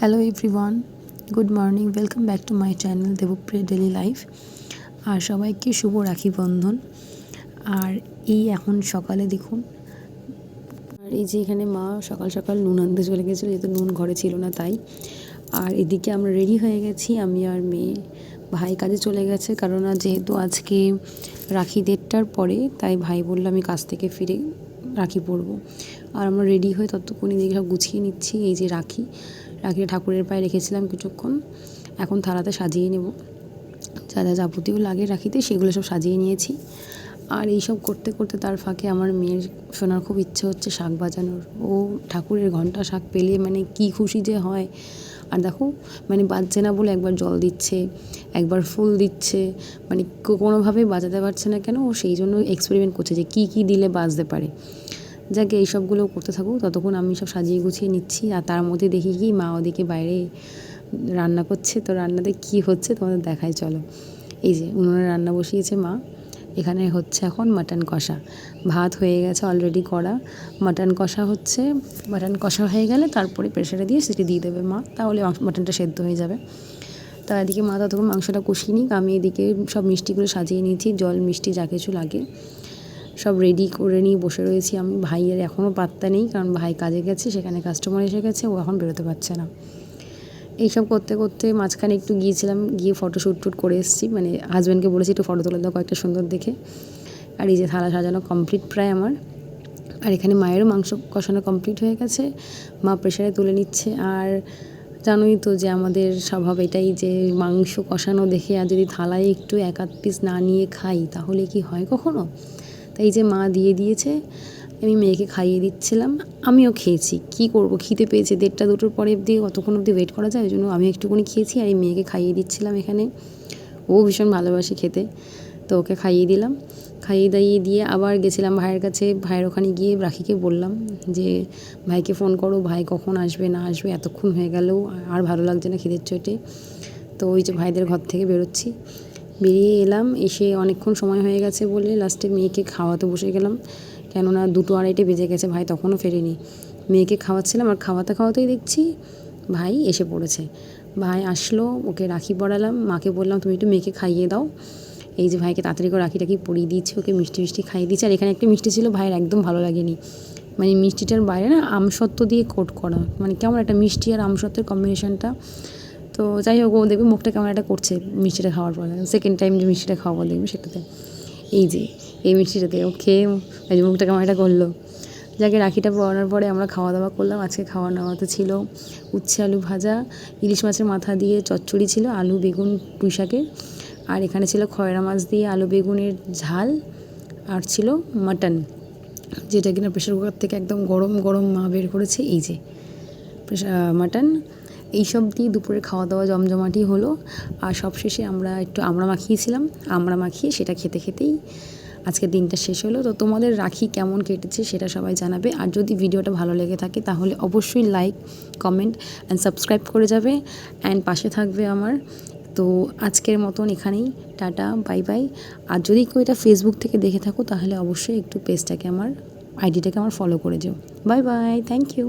Hello everyone good morning welcome back to my channel Debapriya daily life আর সবাইকে শুভ রাখি বন্ধন। আর এই এখন সকালে দেখুন, আর এই যে এখানে মা সকাল সকাল নুন আনতে চলে গেছিল, যেহেতু নুন ঘরে ছিল না তাই। আর এদিকে আমরা রেডি হয়ে গেছি, আমি আর মেয়ে। ভাই কাজে চলে গেছে, কারণ যেহেতু আজকে রাখি দেড়টার পরে, তাই ভাই বলল আমি কাজ থেকে ফিরে রাখি পরবো। আর আমরা রেডি হয়ে ততক্ষণই দেখি সব গুছিয়ে নিচ্ছি, এই যে রাখি। রাখিটা ঠাকুরের পায়ে রেখেছিলাম কিছুক্ষণ। এখন থালাতে সাজিয়ে নেব। যা যা যাবতীয় লাগে রাখিতে, সেগুলো সব সাজিয়ে নিয়েছি। আর এইসব করতে করতে তার ফাঁকে আমার মেয়ের শোনার খুব ইচ্ছে হচ্ছে শাক বাজানোর। ও ঠাকুরের ঘণ্টা শাক পেলে মানে কি খুশি যে হয়। আর দেখো মানে বাজছে না বলে একবার জল দিচ্ছে, একবার ফুল দিচ্ছে মানে কোনোভাবেই বাজাতে পারছে না কেন, ও সেই জন্য এক্সপেরিমেন্ট করছে যে কী কী দিলে বাজতে পারে। যাকে এইসবগুলো করতে থাকুক, ততক্ষণ আমি সব সাজিয়ে গুছিয়ে নিচ্ছি আর তার মধ্যে দেখি কি মা ওদিকে বাইরে রান্না করছে। তো রান্নাতে কি হচ্ছে তোমাদের দেখায় চলো। এই যে উনুনে রান্না বসিয়েছে মা। এখানে হচ্ছে এখন মাটন কষা। ভাত হয়ে গেছে অলরেডি করা। মাটন কষা হচ্ছে, মাটন কষা হয়ে গেলে তারপরে প্রেশারে দিয়ে সেটি দিয়ে দেবে মা, তাহলে মাটনটা সেদ্ধ হয়ে যাবে। তা এদিকে মা ততক্ষণ মাংসটা কষিয়ে নিক। আমি এদিকে সব মিষ্টিগুলো সাজিয়ে নিয়েছি, জল, মিষ্টি যা কিছু লাগে। সব রেডি করে নিয়ে বসে রয়েছি আমি। ভাইয়ের এখনও পাত্তা নেই, কারণ ভাই কাজে গেছে, সেখানে কাস্টমার এসে গেছে, ও এখন বেরোতে পারছে না। এইসব করতে করতে মাঝখানে একটু গিয়েছিলাম, গিয়ে ফটো শ্যুট টুট করে এসেছি। মানে হাজব্যান্ডকে বলেছি একটু ফটো তুলে দাও, কয়েকটা সুন্দর দেখে। আর এই যে থালা সাজানো কমপ্লিট প্রায় আমার। আর এখানে মায়েরও মাংস কষানো কমপ্লিট হয়ে গেছে। মা প্রেশারে তুলে নিচ্ছে। আর জানোই তো যে আমাদের স্বভাব এটাই যে মাংস কষানো দেখে আর যদি থালায় একটু এক আধ পিস না নিয়ে খাই, তাহলে কি হয় কখনো? তাই যে মা দিয়ে দিয়েছে, আমি মেয়েকে খাইয়ে দিচ্ছিলাম। আমিও খেয়েছি। কি করব? খিদে পেয়েছে। দেড়টা দুটোর পরে অবধি কতক্ষণ অবধি ওয়েট করা যায়, ওই জন্য আমি একটুখানি খেয়েছি আর এই মেয়েকে খাইয়ে দিচ্ছিলাম এখানে। ও ভীষণ ভালোবাসে খেতে। তো ওকে খাইয়ে দিলাম। খাইয়ে দাইয়ে দিয়ে আবার গেছিলাম ভাইয়ের কাছে। ভাইয়ের ওখানে গিয়ে রাখিকে বললাম যে, ভাইকে ফোন করো, ভাই কখন আসবে, না আসবে, এতক্ষণ হয়ে গেলেও আর ভালো লাগছে না খিদের চোটে। তো ওই যে ভাইদের ঘর থেকে বেরোচ্ছি। বেরিয়ে এলাম, এসে অনেকক্ষণ সময় হয়ে গেছে বলে লাস্টে মেয়েকে খাওয়াতে বসে গেলাম। কেননা দুটো আড়াইটে বেজে গেছে, ভাই তখনও ফেরেনি। মেয়েকে খাওয়াচ্ছিলাম আর খাওয়াতে খাওয়াতেই দেখছি ভাই এসে পড়েছে। ভাই আসলো, ওকে রাখি পড়ালাম মাকে বললাম, তুমি একটু মেয়েকে খাইয়ে দাও। এই যে ভাইকে তাড়াতাড়ি করে রাখি টাখি পরিয়ে দিয়েছি, ওকে মিষ্টি মিষ্টি খাইয়ে দিয়েছি। আর এখানে একটা মিষ্টি ছিল ভাইয়ের একদম ভালো লাগেনি। মানে মিষ্টিটার বাইরে না আমসত্ত্ব দিয়ে কোট করা। মানে কেমন একটা মিষ্টি আর আমসত্ত্বের কম্বিনেশনটা তো যাই হোক, ও দেখবে মুখটা কেমন একটা করছে মিষ্টিটা খাওয়ার পরে। সেকেন্ড টাইম যে মিষ্টিটা খাওয়াবো দেখবে সেটাতে। এই যে, এই মিষ্টিটাতে ও খেয়ে যে মুখটা কেমন একটা করল। যাকে রাখিটা পরানোর পরে আমরা খাওয়া দাওয়া করলাম। আজকে খাওয়া দাওয়াতে ছিল উচ্ছে আলু ভাজা, ইলিশ মাছের মাথা দিয়ে চচ্চড়ি ছিল, আলু, বেগুন, পুঁই শাকের। আর এখানে ছিল খয়রা মাছ দিয়ে আলু, বেগুনের ঝাল। আর ছিল মাটন, যেটা কিনা প্রেশার কুকার থেকে একদম গরম গরম মা বের করেছে। এই যে মাটন। এইসব দিয়ে দুপুরে খাওয়া দাওয়া জমজমাটি হলো। আর সবশেষে আমরা একটু আমরা মাখিয়েছিলাম। আমরা মাখিয়ে সেটা খেতে খেতেই আজকের দিনটা শেষ হলো। তো তোমাদের রাখি কেমন কেটেছে সেটা সবাই জানাবে। আর যদি ভিডিওটা ভালো লেগে থাকে তাহলে অবশ্যই লাইক কমেন্ট অ্যান্ড সাবস্ক্রাইব করে যাবে। অ্যান্ড পাশে থাকবে আমার। তো আজকের মতন এখানেই। টাটা বাই বাই আর যদি কেউ এটা ফেসবুক থেকে দেখে থাকো তাহলে অবশ্যই একটু পেজটাকে আমার আইডিটাকে আমার ফলো করে যেও। Bye bye thank you